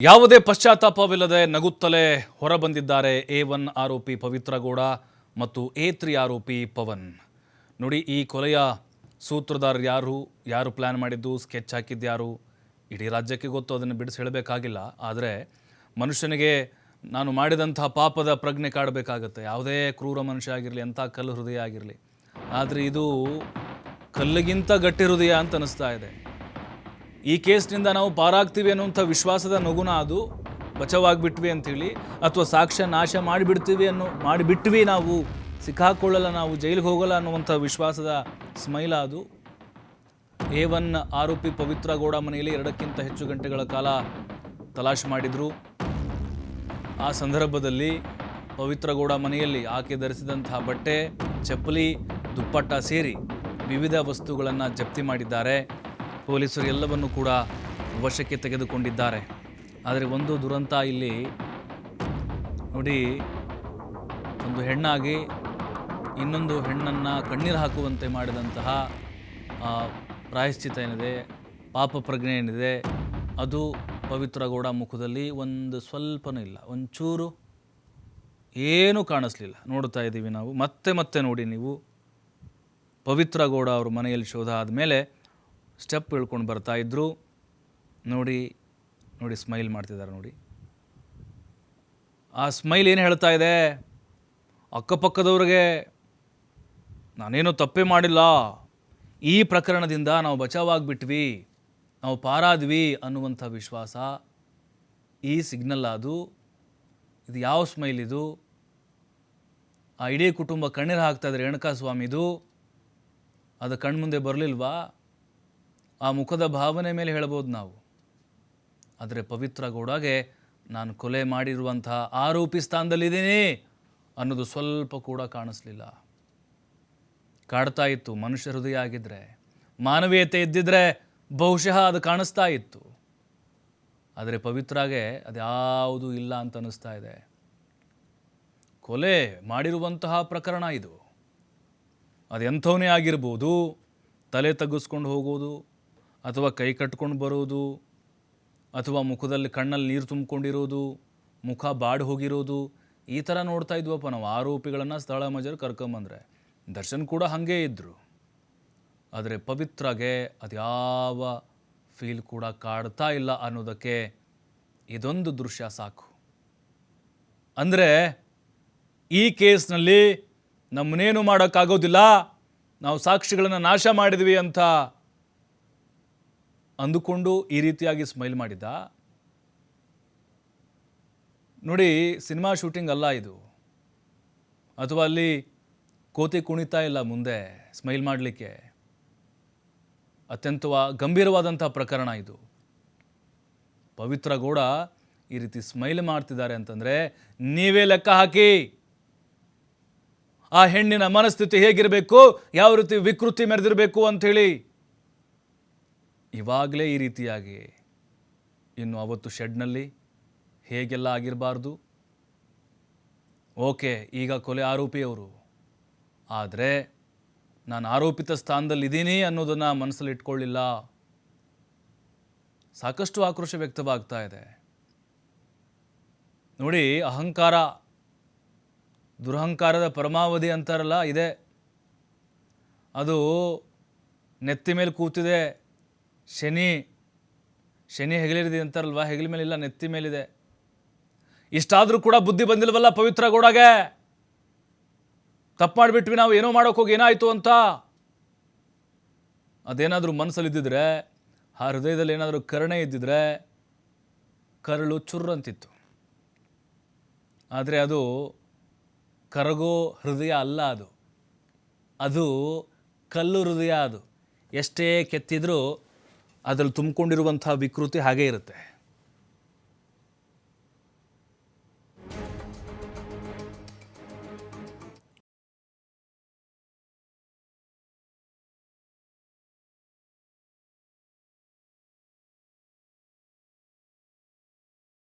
ಯಾವುದೇ ಪಶ್ಚಾತ್ತಾಪವಿಲ್ಲದೆ ನಗುತ್ತಲೇ ಹೊರಬಂದಿದ್ದಾರೆ A one ಆರೋಪಿ ಪವಿತ್ರ ಗೌಡ ಮತ್ತು ಎ ತ್ರೀ ಆರೋಪಿ ಪವನ್. ನೋಡಿ, ಈ ಕೊಲೆಯ ಸೂತ್ರಧಾರರು ಯಾರು ಯಾರು ಪ್ಲ್ಯಾನ್ ಮಾಡಿದ್ದು ಸ್ಕೆಚ್ ಹಾಕಿದ್ದು ಯಾರು, ಇಡೀ ರಾಜ್ಯಕ್ಕೆ ಗೊತ್ತು, ಅದನ್ನು ಬಿಡಿಸಿ ಹೇಳಬೇಕಾಗಿಲ್ಲ. ಆದರೆ ಮನುಷ್ಯನಿಗೆ ನಾನು ಮಾಡಿದಂಥ ಪಾಪದ ಪ್ರಜ್ಞೆ ಕಾಡಬೇಕಾಗತ್ತೆ. ಯಾವುದೇ ಕ್ರೂರ ಮನುಷ್ಯ ಆಗಿರಲಿ, ಎಂಥ ಕಲ್ಲು ಹೃದಯ ಆಗಿರಲಿ. ಆದರೆ ಇದು ಕಲ್ಲಿಗಿಂತ ಗಟ್ಟಿ ಹೃದಯ ಅಂತ ಅನ್ನಿಸ್ತಾ ಇದೆ. ಈ ಕೇಸ್ನಿಂದ ನಾವು ಪಾರಾಗ್ತೀವಿ ಅನ್ನುವಂಥ ವಿಶ್ವಾಸದ ನಗುನ ಅದು ಬಚಾವಾಗಿಬಿಟ್ವಿ ಅಂಥೇಳಿ ಅಥವಾ ಸಾಕ್ಷ್ಯ ನಾಶ ಮಾಡಿಬಿಡ್ತೀವಿ ಅನ್ನೋ, ಮಾಡಿಬಿಟ್ವಿ ನಾವು, ಸಿಕ್ಕಾಕೊಳ್ಳಲ್ಲ ನಾವು, ಜೈಲಿಗೆ ಹೋಗಲ್ಲ ಅನ್ನುವಂಥ ವಿಶ್ವಾಸದ ಸ್ಮೈಲ ಅದು. ಎ ಒನ್ ಆರೋಪಿ ಪವಿತ್ರ ಗೌಡ ಮನೆಯಲ್ಲಿ ಎರಡಕ್ಕಿಂತ ಹೆಚ್ಚು ಗಂಟೆಗಳ ಕಾಲ ತಲಾಶ್ ಮಾಡಿದರು. ಆ ಸಂದರ್ಭದಲ್ಲಿ ಪವಿತ್ರ ಗೌಡ ಮನೆಯಲ್ಲಿ ಆಕೆ ಧರಿಸಿದಂತಹ ಬಟ್ಟೆ, ಚಪ್ಪಲಿ, ದುಪ್ಪಟ್ಟ ಸೇರಿ ವಿವಿಧ ವಸ್ತುಗಳನ್ನು ಜಪ್ತಿ ಮಾಡಿದ್ದಾರೆ. ಪೊಲೀಸರು ಎಲ್ಲವನ್ನು ಕೂಡ ವಶಕ್ಕೆ ತೆಗೆದುಕೊಂಡಿದ್ದಾರೆ. ಆದರೆ ಒಂದು ದುರಂತ ಇಲ್ಲಿ ನೋಡಿ, ಒಂದು ಹೆಣ್ಣಾಗಿ ಇನ್ನೊಂದು ಹೆಣ್ಣನ್ನು ಕಣ್ಣೀರು ಹಾಕುವಂತೆ ಮಾಡಿದಂತಹ ಪ್ರಾಯಶ್ಚಿತ ಏನಿದೆ, ಪಾಪ ಪ್ರಜ್ಞೆ ಏನಿದೆ, ಅದು ಪವಿತ್ರ ಗೌಡ ಮುಖದಲ್ಲಿ ಒಂದು ಸ್ವಲ್ಪನೂ ಇಲ್ಲ. ಒಂಚೂರು ಏನೂ ಕಾಣಿಸ್ಲಿಲ್ಲ. ನೋಡ್ತಾ ಇದ್ದೀವಿ ನಾವು. ಮತ್ತೆ ಮತ್ತೆ ನೋಡಿ ನೀವು. ಪವಿತ್ರ ಗೌಡ ಅವ್ರ ಮನೆಯಲ್ಲಿ ಶೋಧ ಆದಮೇಲೆ ಸ್ಟೆಪ್ ಹೇಳ್ಕೊಂಡು ಬರ್ತಾ ಇದ್ದರು ನೋಡಿ ನೋಡಿ ಸ್ಮೈಲ್ ಮಾಡ್ತಿದ್ದಾರೆ ನೋಡಿ. ಆ ಸ್ಮೈಲ್ ಏನು ಹೇಳ್ತಾ ಇದೆ? ಅಕ್ಕಪಕ್ಕದವ್ರಿಗೆ, ನಾನೇನು ತಪ್ಪೇ ಮಾಡಿಲ್ಲ. ಈ ಪ್ರಕರಣದಿಂದ ನಾವು ಬಚಾವಾಗ್ಬಿಟ್ವಿ, ನಾವು ಪಾರಾದ್ವಿ ಅನ್ನುವಂಥ ವಿಶ್ವಾಸ ಈ ಸಿಗ್ನಲ್ ಅದು. ಇದು ಯಾವ ಸ್ಮೈಲ್ ಇದು? ಆ ಇಡೀ ಕುಟುಂಬ ಕಣ್ಣೀರು ಹಾಕ್ತಾ ಇದ್ದಾರೆ ರೇಣುಕಾ ಸ್ವಾಮಿದು ಅದು ಕಣ್ಮುಂದೆ ಬರಲಿಲ್ವಾ? ಆ ಮುಖದ ಭಾವನೆ ಮೇಲೆ ಹೇಳ್ಬೋದು ನಾವು. ಆದರೆ ಪವಿತ್ರ ಗೌಡಗೆ ನಾನು ಕೊಲೆ ಮಾಡಿರುವಂತಹ ಆರೋಪಿ ಸ್ಥಾನದಲ್ಲಿದ್ದೀನಿ ಅನ್ನೋದು ಸ್ವಲ್ಪ ಕೂಡ ಕಾಣಿಸ್ಲಿಲ್ಲ. ಕಾಡ್ತಾ ಇತ್ತು, ಮನುಷ್ಯ ಹೃದಯ ಆಗಿದ್ದರೆ ಮಾನವೀಯತೆ ಇದ್ದಿದ್ರೆ ಬಹುಶಃ ಅದು ಕಾಣಿಸ್ತಾ ಇತ್ತು. ಆದರೆ ಪವಿತ್ರಾಗೆ ಅದ್ಯಾವುದೂ ಇಲ್ಲ ಅಂತ ಅನ್ನಿಸ್ತಾ ಇದೆ. ಕೊಲೆ ಮಾಡಿರುವಂತಹ ಪ್ರಕರಣ ಇದು. ಅದೆಂಥವನೇ ಆಗಿರ್ಬೋದು, ತಲೆ ತಗ್ಗಿಸ್ಕೊಂಡು ಹೋಗೋದು ಅಥವಾ ಕೈ ಕಟ್ಕೊಂಡು ಬರೋದು, ಅಥವಾ ಮುಖದಲ್ಲಿ ಕಣ್ಣಲ್ಲಿ ನೀರು ತುಂಬಿಕೊಂಡಿರೋದು, ಮುಖ ಬಾಡಿ ಹೋಗಿರೋದು, ಈ ಥರ ನೋಡ್ತಾ ಇದ್ವಪ್ಪ ನಾವು. ಆರೋಪಿಗಳನ್ನು ಸ್ಥಳ ಮಜರು ಕರ್ಕೊಂಬಂದ್ರೆ. ದರ್ಶನ್ ಕೂಡ ಹಾಗೇ ಇದ್ದರು ಆದರೆ ಪವಿತ್ರಗೆ ಅದ್ಯಾವ ಫೀಲ್ ಕೂಡ ಕಾಡ್ತಾ ಇಲ್ಲ ಅನ್ನೋದಕ್ಕೆ ಇದೊಂದು ದೃಶ್ಯ ಸಾಕು. ಅಂದರೆ ಈ ಕೇಸ್ನಲ್ಲಿ ನಮ್ಮನ್ನೇನು ಮಾಡೋಕ್ಕಾಗೋದಿಲ್ಲ? ನಾವು ಸಾಕ್ಷಿಗಳನ್ನು ನಾಶ ಮಾಡಿದ್ವಿ ಅಂತ ಅಂದುಕೊಂಡು ಈ ರೀತಿಯಾಗಿ ಸ್ಮೈಲ್ ಮಾಡಿದ್ದ ನೋಡಿ, ಸಿನಿಮಾ ಶೂಟಿಂಗ್ ಅಲ್ಲ ಇದು. ಅಥವಾ ಅಲ್ಲಿ ಕೋತಿ ಕುಣಿತಾ ಇಲ್ಲ ಮುಂದೆ ಸ್ಮೈಲ್ ಮಾಡಲಿಕ್ಕೆ. ಅತ್ಯಂತ ಗಂಭೀರವಾದಂಥ ಪ್ರಕರಣ ಇದು. ಪವಿತ್ರ ಗೌಡ ಈ ರೀತಿ ಸ್ಮೈಲ್ ಮಾಡ್ತಿದ್ದಾರೆ ಅಂತಂದರೆ, ನೀವೇ ಲೆಕ್ಕ ಹಾಕಿ. ಆ ಹೆಣ್ಣಿನ ಮನಸ್ಥಿತಿ ಹೇಗಿರಬೇಕು, ಯಾವ ರೀತಿ ವಿಕೃತಿ ಮೆರೆದಿರಬೇಕು ಅಂಥೇಳಿ. ಇವಾಗಲೇ ಈ ರೀತಿಯಾಗಿ ಇನ್ನು ಅವತ್ತು ಶೆಡ್ನಲ್ಲಿ ಹೇಗೆಲ್ಲ ಆಗಿರಬಾರ್ದು? ಓಕೆ, ಈಗ ಕೊಲೆ ಆರೋಪಿಯವರು. ಆದರೆ ನಾನು ಆರೋಪಿತ ಸ್ಥಾನದಲ್ಲಿದ್ದೀನಿ ಅನ್ನೋದನ್ನು ಮನಸ್ಸಲ್ಲಿ ಇಟ್ಕೊಳ್ಳಿಲ್ಲ. ಸಾಕಷ್ಟು ಆಕ್ರೋಶ ವ್ಯಕ್ತವಾಗ್ತಾ ಇದೆ. ನೋಡಿ, ಅಹಂಕಾರ, ದುರಹಂಕಾರದ ಪರಮಾವಧಿ ಅಂತಾರಲ್ಲ, ಇದೆ. ಅದು ನೆತ್ತಿ ಮೇಲೆ ಕೂತಿದೆ. ಶನಿ ಶನಿ ಹೆಗಲಿರಿದೆ ಅಂತಾರಲ್ವಾ? ಹೆಗಲ ಮೇಲಿಲ್ಲ, ನೆತ್ತಿ ಮೇಲಿದೆ. ಇಷ್ಟಾದರೂ ಕೂಡ ಬುದ್ಧಿ ಬಂದಿಲ್ವಲ್ಲ ಪವಿತ್ರ ಗೌಡಗೆ? ತಪ್ಪು ಮಾಡಿಬಿಟ್ವಿ ನಾವು, ಏನೋ ಮಾಡೋಕೆ ಹೋಗಿ ಏನಾಯಿತು ಅಂತ? ಅದೇನಾದರೂ ಮನಸ್ಸಲ್ಲಿದ್ದಿದ್ರೆ ಆ ಹೃದಯದಲ್ಲಿ ಏನಾದರೂ ಕರುಣೆ ಇದ್ದಿದ್ರೆ, ಕರಳು ಚುರ್ರಂತಿತ್ತು. ಆದರೆ ಅದು ಕರಗೋ ಹೃದಯ ಅಲ್ಲ ಅದು. ಅದು ಕಲ್ಲು ಹೃದಯ ಅದು. ಎಷ್ಟೇ ಕೆತ್ತಿದ್ರೂ ಅದರಲ್ಲಿ ತುಂಬಿಕೊಂಡಿರುವಂಥ ವಿಕೃತಿ ಹಾಗೇ ಇರುತ್ತೆ.